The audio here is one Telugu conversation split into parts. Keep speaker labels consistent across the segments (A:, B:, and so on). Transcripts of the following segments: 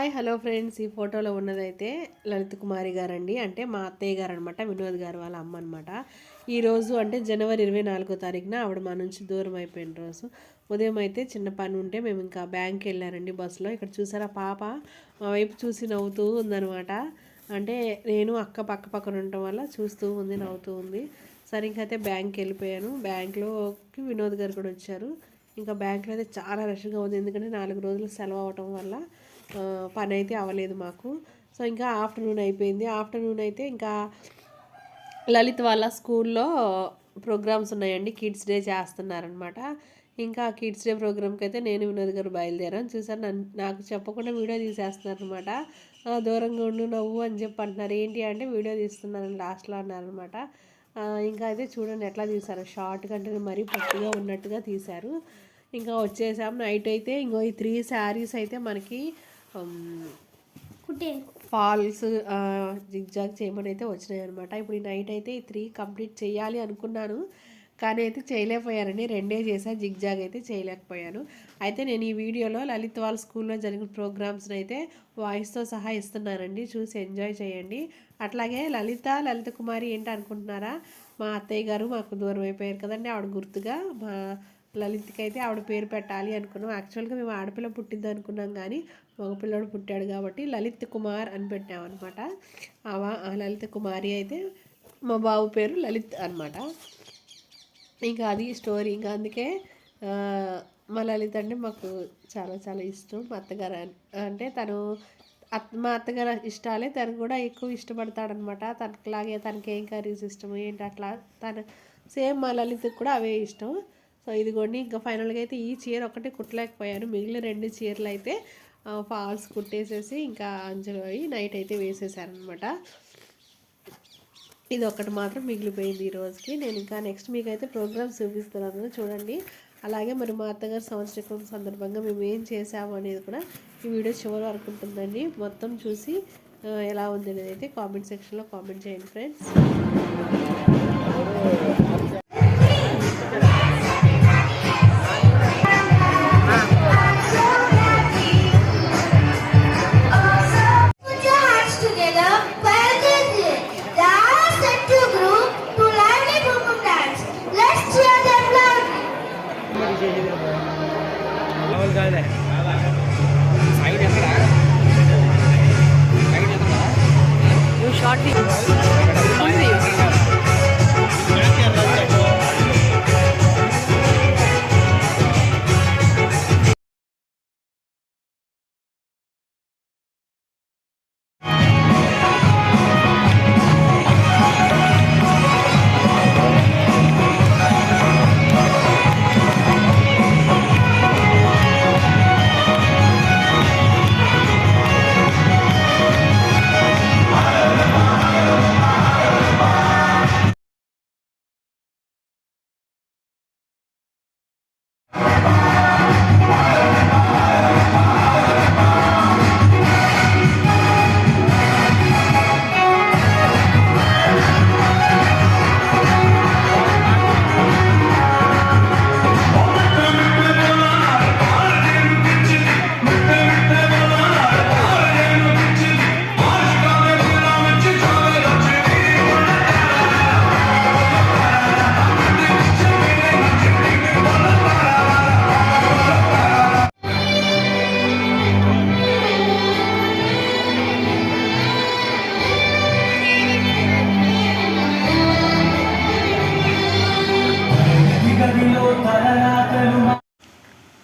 A: Hi hello friends. ఈ ఫోటోలో ఉన్నదైతే లలిత్ కుమారి గారండి. అంటే మా అత్తయ్య గారు అనమాట వినోద్ గారు వాళ్ళ అమ్మ అనమాట ఈరోజు అంటే జనవరి ఇరవై నాలుగో తారీఖున ఆవిడ మా నుంచి దూరం అయిపోయిన రోజు. ఉదయం అయితే చిన్న పని ఉంటే మేము ఇంకా బ్యాంక్కి వెళ్ళారండి బస్సులో ఇక్కడ చూసారా పాప? మా వైపు చూసి నవ్వుతూ ఉందనమాట అంటే నేను అక్క పక్క పక్కన ఉండటం వల్ల చూస్తూ ఉంది నవ్వుతూ ఉంది. సరే ఇంకైతే బ్యాంక్కి వెళ్ళిపోయాను. బ్యాంక్లోకి వినోద్ గారు కూడా వచ్చారు. ఇంకా బ్యాంక్లో అయితే చాలా రష్గా ఉంది. ఎందుకంటే నాలుగు రోజులు సెలవు అవటం వల్ల పని అయితే అవ్వలేదు మాకు. సో ఇంకా ఆఫ్టర్నూన్ అయిపోయింది. ఆఫ్టర్నూన్ అయితే ఇంకా లలిత్ వాళ్ళ స్కూల్లో ప్రోగ్రామ్స్ ఉన్నాయండి. కిడ్స్ డే చేస్తున్నారనమాట ఇంకా కిడ్స్ డే ప్రోగ్రామ్కి అయితే నేను వినోద్ గారు బయలుదేరాను చూసారు నన్ను నాకు చెప్పకుండా వీడియో తీసేస్తున్నారనమాట దూరంగా ఉండు నవ్వు అని చెప్పి అంటున్నారు. ఏంటి అంటే వీడియో తీస్తున్నాను లాస్ట్లో అన్నారనమాట ఇంకా అయితే చూడండి ఎట్లా తీశారు. షార్ట్ కంటే మరీ పట్టుగా ఉన్నట్టుగా తీశారు. ఇంకా వచ్చేసాం. నైట్ అయితే ఇంకో ఈ త్రీ శారీస్ అయితే మనకి ఫాల్స్ జిగ్జాగ్ చేయమని అయితే వచ్చినాయి అనమాట ఇప్పుడు ఈ నైట్ అయితే ఈ త్రీ కంప్లీట్ చేయాలి అనుకున్నాను కానీ అయితే చేయలేకపోయానండి. రెండే చేసా జిగ్జాగ్ అయితే చేయలేకపోయాను. అయితే నేను ఈ వీడియోలో లలిత్ వాళ్ళ స్కూల్లో జరిగిన ప్రోగ్రామ్స్ని అయితే వాయిస్తో సహా ఇస్తున్నానండి. చూసి ఎంజాయ్ చేయండి. అట్లాగే లలిత లలిత కుమారి ఏంటి అనుకుంటున్నారా? మా అత్తయ్య గారు మాకు దూరం అయిపోయారు కదండి. ఆవిడ గుర్తుగా మా లలిత్కి అయితే ఆవిడ పేరు పెట్టాలి అనుకున్నాం. యాక్చువల్గా మేము ఆడపిల్ల పుట్టింది అనుకున్నాం కానీ మగపిల్లడు పుట్టాడు కాబట్టి లలిత్ కుమార్ అని పెట్టామన్నమాట. ఆవా ఆ లలిత కుమారి అయితే మా బాబు పేరు లలిత్ అనమాట ఇంకా అది స్టోరీ. ఇంకా అందుకే మా లలిత్ అంటే మాకు చాలా చాలా ఇష్టం. మా అత్తగారు అంటే తను అత్ మా అత్తగారు ఇష్టాలే తను కూడా ఎక్కువ ఇష్టపడతాడనమాట తనకులాగే తనకి ఏం కర్రీస్ ఇష్టం ఏంటి అట్లా తను సేమ్ మా లలిత్ కూడా అవే ఇష్టం. సో ఇదిగోండి ఇంకా ఫైనల్గా అయితే ఈ చీర ఒకటి కుట్టలేకపోయాను. మిగిలిన రెండు చీరలు అయితే ఫాల్స్ కుట్టేసేసి ఇంకా అంజలు అవి నైట్ అయితే వేసేసారనమాట ఇది ఒక్కటి మాత్రం మిగిలిపోయింది ఈ రోజుకి. నేను ఇంకా నెక్స్ట్ మీకు అయితే ప్రోగ్రామ్స్ చూపిస్తున్నాను చూడండి. అలాగే మరి మా అత్తగారి సంవత్సరం సందర్భంగా మేము ఏం చేసాము అనేది కూడా ఈ వీడియో చివరి వరకు ఉంటుందండి. మొత్తం చూసి ఎలా ఉంది అనేది అయితే కామెంట్ సెక్షన్లో కామెంట్ చేయండి ఫ్రెండ్స్.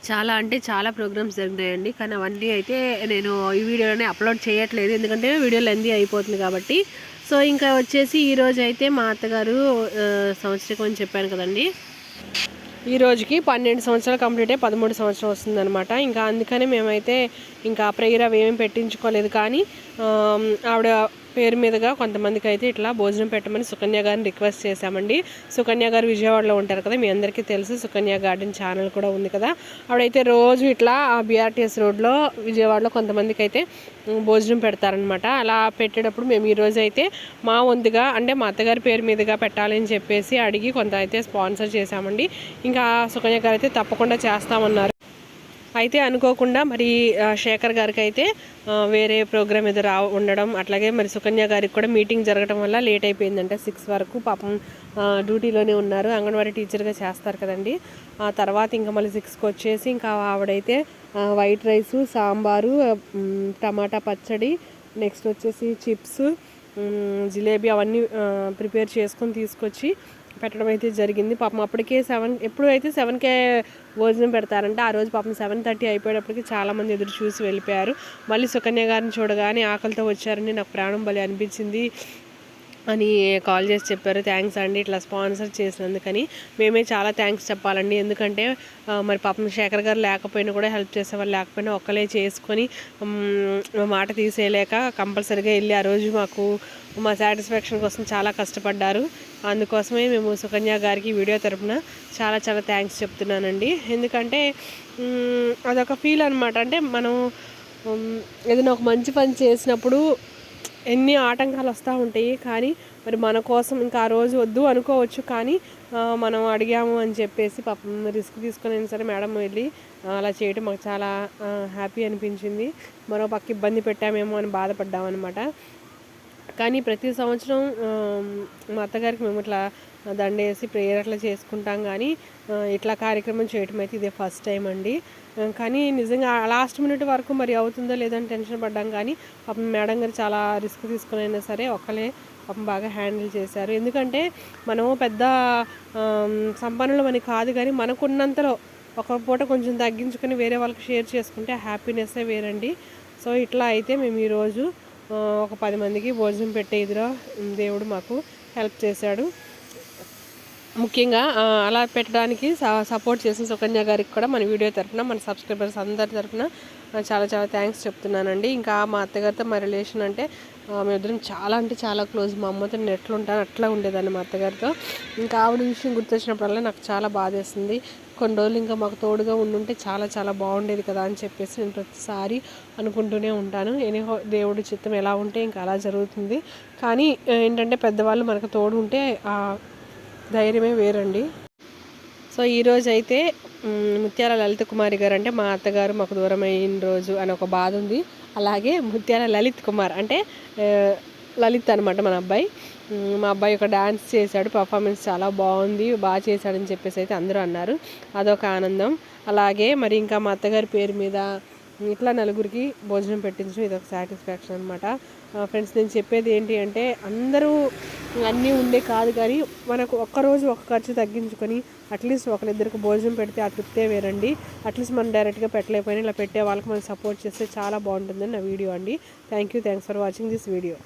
A: చాలా అంటే చాలా ప్రోగ్రామ్స్ జరిగినాయండి. కానీ అవన్నీ అయితే నేను ఈ వీడియోలోనే అప్లోడ్ చేయట్లేదు. ఎందుకంటే వీడియో లెందీ అయిపోతుంది కాబట్టి. సో ఇంకా వచ్చేసి ఈరోజు అయితే మా అత్తగారు సంవత్సరం అని చెప్పాను కదండి. ఈ రోజుకి పన్నెండు సంవత్సరాలు కంప్లీట్ అయ్యి పదమూడు సంవత్సరం వస్తుందన్నమాట. ఇంకా అందుకని మేమైతే ఇంకా ప్రేయర్ అవి ఏమీ పెట్టించుకోలేదు. కానీ ఆవిడ పేరు మీదుగా కొంతమందికి అయితే ఇట్లా భోజనం పెట్టమని సుకన్య గారిని రిక్వెస్ట్ చేశామండి. సుకన్య గారు విజయవాడలో ఉంటారు కదా మీ అందరికీ తెలుసు సుకన్య గార్డెన్ ఛానల్ కూడా ఉంది కదా. ఆవిడైతే రోజు ఇట్లా బీఆర్టీఎస్ రోడ్లో విజయవాడలో కొంతమందికి అయితే భోజనం పెడతారనమాట అలా పెట్టేటప్పుడు మేము ఈ రోజు అయితే మా వంతుగా అంటే మా అత్తగారి పేరు మీదుగా పెట్టాలని చెప్పేసి అడిగి కొంత అయితే స్పాన్సర్ చేశామండి. ఇంకా సుకన్య గారు అయితే తప్పకుండా చేస్తామన్నారు. అయితే అనుకోకుండా మరి శేఖర్ గారికి అయితే వేరే ప్రోగ్రామ్ ఏదో రా ఉండడం అట్లాగే మరి సుకన్య గారికి కూడా మీటింగ్ జరగడం వల్ల లేట్ అయిపోయిందంట సిక్స్ వరకు. పాపం డ్యూటీలోనే ఉన్నారు. అంగన్వాడీ టీచర్గా చేస్తారు కదండి. ఆ తర్వాత ఇంకా మళ్ళీ సిక్స్కి వచ్చేసి ఇంకా ఆవిడైతే వైట్ రైసు సాంబారు టమాటా పచ్చడి నెక్స్ట్ వచ్చేసి చిప్స్ జిలేబీ అవన్నీ ప్రిపేర్ చేసుకొని తీసుకొచ్చి పెట్టడం అయితే జరిగింది. పాపం అప్పటికే సెవెన్ ఎప్పుడు అయితే సెవెన్కే భోజనం పెడతారంటే ఆ రోజు పాపం సెవెన్ థర్టీ అయిపోయేటప్పటికి చాలామంది ఎదురు చూసి వెళ్ళిపోయారు. మళ్ళీ సుకన్య గారిని చూడగానే ఆకలితో వచ్చారని నాకు ప్రాణం బలి అనిపించింది అని కాల్ చేసి చెప్పారు. థ్యాంక్స్ అండి ఇట్లా స్పాన్సర్ చేసినందుకని మేమే చాలా థ్యాంక్స్ చెప్పాలండి. ఎందుకంటే మరి పాపం శేఖర్ గారు లేకపోయినా కూడా హెల్ప్ చేసేవాళ్ళు లేకపోయినా ఒక్కలే చేసుకొని మాట తీసేయలేక కంపల్సరీగా వెళ్ళి ఆ రోజు మాకు మా సాటిస్ఫాక్షన్ కోసం చాలా కష్టపడ్డారు. అందుకోసమే మేము సుకన్య గారికి వీడియో తరపున చాలా చాలా థ్యాంక్స్ చెప్తున్నానండి. ఎందుకంటే అదొక ఫీల్ అనమాట అంటే మనం ఏదైనా ఒక మంచి పని చేసినప్పుడు ఎన్ని ఆటంకాలు వస్తూ ఉంటాయి కానీ మరి మన కోసం ఇంకా ఆ రోజు వద్దు అనుకోవచ్చు కానీ మనం అడిగాము అని చెప్పేసి పాపం రిస్క్ తీసుకుని సరే మేడం వెళ్ళి అలా చేయడం మాకు చాలా హ్యాపీ అనిపించింది. మరో పక్క ఇబ్బంది పెట్టామేమో అని బాధపడ్డామన్నమాట. కానీ ప్రతి సంవత్సరం మా అత్తగారికి మేము ఇట్లా దండేసి ప్రేయర్ అట్లా చేసుకుంటాం కానీ ఇట్లా కార్యక్రమం చేయటం అయితే ఇదే ఫస్ట్ టైం అండి. కానీ నిజంగా లాస్ట్ మినిట్ వరకు మరి అవుతుందో లేదని టెన్షన్ పడ్డాం కానీ పాపం మేడం గారు చాలా రిస్క్ తీసుకుని అయినా సరే ఒకళ్ళే పాపం బాగా హ్యాండిల్ చేశారు. ఎందుకంటే మనము పెద్ద సంపన్నులు అని కాదు కానీ మనకున్నంతలో ఒక పూట కొంచెం తగ్గించుకొని వేరే వాళ్ళకి షేర్ చేసుకుంటే హ్యాపీనెస్సే వేరండి. సో ఇట్లా అయితే మేము ఈరోజు ఒక పది మందికి భోజనం పెట్టే ఇదిలో దేవుడు మాకు హెల్ప్ చేశాడు. ముఖ్యంగా అలా పెట్టడానికి సపోర్ట్ చేసిన సుకన్య గారికి కూడా మన వీడియో తరపున మన సబ్స్క్రైబర్స్ అందరి తరఫున చాలా చాలా థ్యాంక్స్ చెప్తున్నానండి. ఇంకా మా అత్తగారితో మా రిలేషన్ అంటే మేమిద్దరం చాలా అంటే చాలా క్లోజ్ మా అమ్మతో నేను ఎట్లా ఉంటాను అట్లా ఉండేదాన్ని మా అత్తగారితో. ఇంకా ఆవిడ విషయం గుర్తొచ్చినప్పుడల్లా నాకు చాలా బాధేస్తుంది. కొన్ని రోజులు ఇంకా మాకు తోడుగా ఉండుంటే చాలా చాలా బాగుండేది కదా అని చెప్పేసి నేను ప్రతిసారి అనుకుంటూనే ఉంటాను. ఎనీహో దేవుడి చిత్తం ఎలా ఉంటే ఇంకా అలా జరుగుతుంది. కానీ ఏంటంటే పెద్దవాళ్ళు మనకు తోడు ఉంటే ఆ ధైర్యమే వేరండి. సో ఈరోజు అయితే ముత్యాల లలిత కుమారి గారు అంటే మా అత్తగారు మాకు దూరం అయిన రోజు అని ఒక బాధ ఉంది. అలాగే ముత్యాల లలిత్ కుమార్ అంటే లలిత్ అనమాట మన అబ్బాయి. మా అబ్బాయి ఒక డ్యాన్స్ చేశాడు పర్ఫార్మెన్స్ చాలా బాగుంది బాగా చేశాడని చెప్పేసి అయితే అందరూ అన్నారు. అదొక ఆనందం. అలాగే మరి ఇంకా మా అత్తగారి పేరు మీద ఇట్లా నలుగురికి భోజనం పెట్టించడం ఇది ఒక సాటిస్ఫాక్షన్ అనమాట ఫ్రెండ్స్ నేను చెప్పేది ఏంటి అంటే అందరూ అన్నీ ఉండే కాదు కానీ మనకు ఒక్కరోజు ఒక ఖర్చు తగ్గించుకొని అట్లీస్ట్ ఒకరిద్దరికి భోజనం పెడితే ఆ తృప్తే వేరండి. అట్లీస్ట్ మనం డైరెక్ట్గా పెట్టలేకపోయినా ఇలా పెట్టే వాళ్ళకి మనం సపోర్ట్ చేస్తే చాలా బాగుంటుందని నా వీడియో అండి. Thank you thanks for watching this video